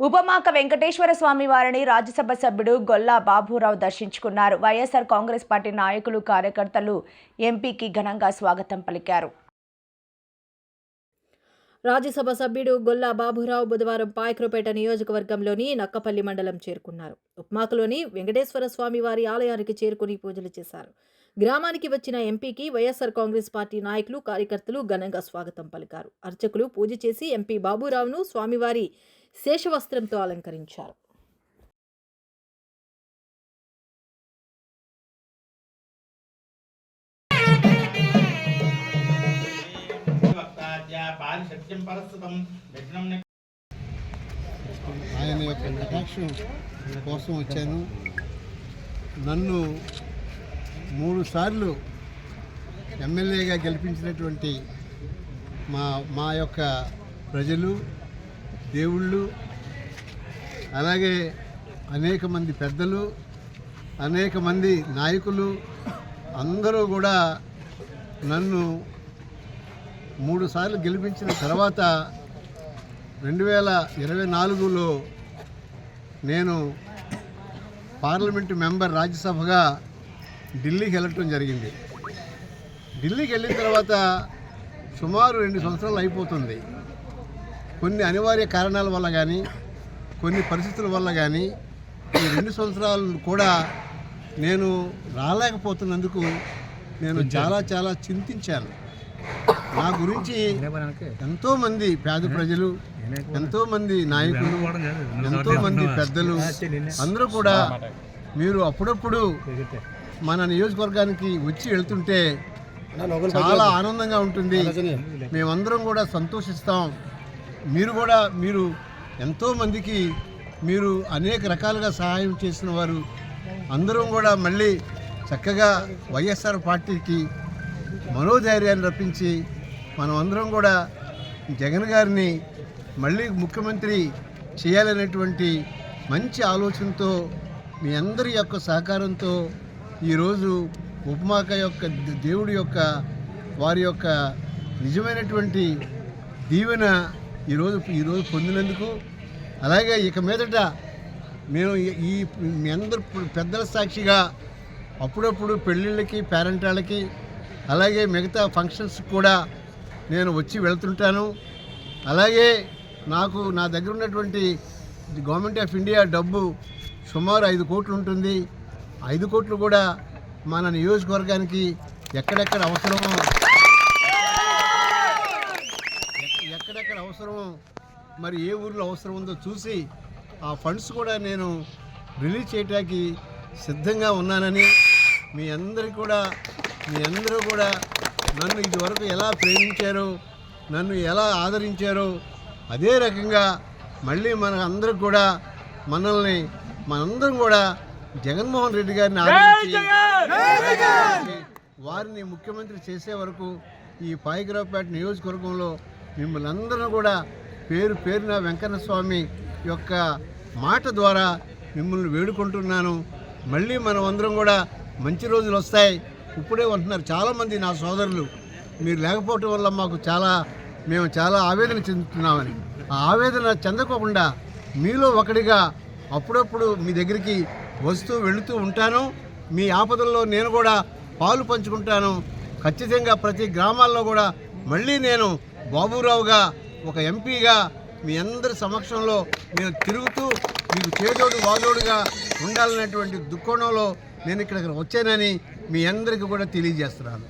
ఉపమాక వెంకటేశ్వర స్వామి వారిని రాజ్యసభ సభ్యుడు గొల్లా బాబురావు దర్శించుకున్నారు. వైఎస్ఆర్ కాంగ్రెస్ పార్టీ నాయకులు కార్యకర్తలు ఎంపీకి ఘనంగా స్వాగతం పలికారు. రాజ్యసభ సభ్యుడు గొల్లా బాబురావు బుధవారం పాయక్రోపేట నియోజకవర్గంలోని నక్కపల్లి మండలం చేరుకున్నారు. ఉప్మాకలోని వెంకటేశ్వర స్వామి వారి ఆలయానికి చేరుకుని పూజలు చేశారు. గ్రామానికి వచ్చిన ఎంపీకి వైఎస్ఆర్ కాంగ్రెస్ పార్టీ నాయకులు కార్యకర్తలు ఘనంగా స్వాగతం పలికారు. అర్చకులు పూజ చేసి ఎంపీ బాబురావును స్వామివారి శేషవస్త్రంతో అలంకరించారు. ఆయన యొక్క కటాక్షం కోసం వచ్చాను. నన్ను మూడు సార్లు ఎమ్మెల్యేగా గెలిపించినటువంటి మా మా యొక్క ప్రజలు దేవుళ్ళు అలాగే అనేక మంది పెద్దలు అనేక మంది నాయకులు అందరూ కూడా నన్ను మూడు సార్లు గెలిపించిన తర్వాత రెండు వేల ఇరవై నాలుగులో నేను పార్లమెంటు మెంబర్ రాజ్యసభగా ఢిల్లీకి వెళ్ళటం జరిగింది. ఢిల్లీకి వెళ్ళిన తర్వాత సుమారు రెండు సంవత్సరాలు అయిపోతుంది. కొన్ని అనివార్య కారణాల వల్ల కానీ కొన్ని పరిస్థితుల వల్ల కానీ ఈ రెండు సంవత్సరాలు కూడా నేను రాలేకపోతున్నందుకు నేను చాలా చాలా చింతించాను. నా గురించి ఎంతోమంది పేద ప్రజలు ఎంతోమంది నాయకులు ఎంతోమంది పెద్దలు అందరూ కూడా మీరు అప్పుడప్పుడు మన నియోజకవర్గానికి వచ్చి వెళ్తుంటే చాలా ఆనందంగా ఉంటుంది. మేమందరం కూడా సంతోషిస్తాం. మీరు కూడా మీరు ఎంతోమందికి మీరు అనేక రకాలుగా సహాయం చేసిన వారు అందరం కూడా మళ్ళీ చక్కగా వైఎస్ఆర్ పార్టీకి మనోధైర్యాన్ని రప్పించి మనం అందరం కూడా జగన్ గారిని మళ్ళీ ముఖ్యమంత్రి చేయాలనేటువంటి మంచి ఆలోచనతో మీ అందరి యొక్క సహకారంతో ఈరోజు ఉపమాక యొక్క దేవుడి యొక్క వారి యొక్క నిజమైనటువంటి దీవెన ఈరోజు ఈరోజు పొందినందుకు అలాగే ఇక మీదట మేము ఈ- మీ అందరు పెద్దల సాక్షిగా అప్పుడప్పుడు పెళ్ళిళ్ళకి పేరెంటాళ్ళకి అలాగే మిగతా ఫంక్షన్స్ కూడా నేను వచ్చి వెళ్తుంటాను. అలాగే నాకు నా దగ్గర ఉన్నటువంటి గవర్నమెంట్ ఆఫ్ ఇండియా డబ్బు సుమారు ఐదు కోట్లు ఉంటుంది. ఐదు కోట్లు కూడా మన నియోజకవర్గానికి ఎక్కడెక్కడ అవసరమో ఎక్క- ఎక్కడెక్కడ అవసరమో మరి ఏ ఊర్లో అవసరం ఉందో చూసి ఆ ఫండ్స్ కూడా నేను రిలీజ్ చేయడానికి సిద్ధంగా ఉన్నానని మీ అందరికీ కూడా మీ అందరూ కూడా నన్ను ఇదివరకు ఎలా ప్రేమించారో నన్ను ఎలా ఆదరించారో అదే రకంగా మళ్ళీ మన అందరికి కూడా మనల్ని మనందరం కూడా జగన్మోహన్ రెడ్డి గారిని ఆదరించి వారిని ముఖ్యమంత్రి చేసే వరకు ఈ పాయికరావుపేట నియోజకవర్గంలో మిమ్మల్ని అందరూ కూడా పేరు పేరున వెంకన్న స్వామి యొక్క మాట ద్వారా మిమ్మల్ని వేడుకుంటున్నాను. మళ్ళీ మనం అందరం కూడా మంచి రోజులు వస్తాయి. ఇప్పుడే ఉంటున్నారు చాలామంది నా సోదరులు. మీరు లేకపోవటం వల్ల మాకు చాలా మేము చాలా ఆవేదన చెందుతున్నామని. ఆ ఆవేదన చెందకోకుండా మీలో ఒకటిగా అప్పుడప్పుడు మీ దగ్గరికి వస్తూ వెళుతూ ఉంటాను. మీ ఆపదల్లో నేను కూడా పాలు పంచుకుంటాను. ఖచ్చితంగా ప్రతి గ్రామాల్లో కూడా మళ్ళీ నేను బాబురావుగా ఒక ఎంపీగా మీ అందరి సమక్షంలో నేను తిరుగుతూ మీకు చేదోడు వాదోడుగా ఉండాలనేటువంటి దుఃఖంలో నేను ఇక్కడ వచ్చానని మీ అందరికీ కూడా తెలియజేస్తున్నాను.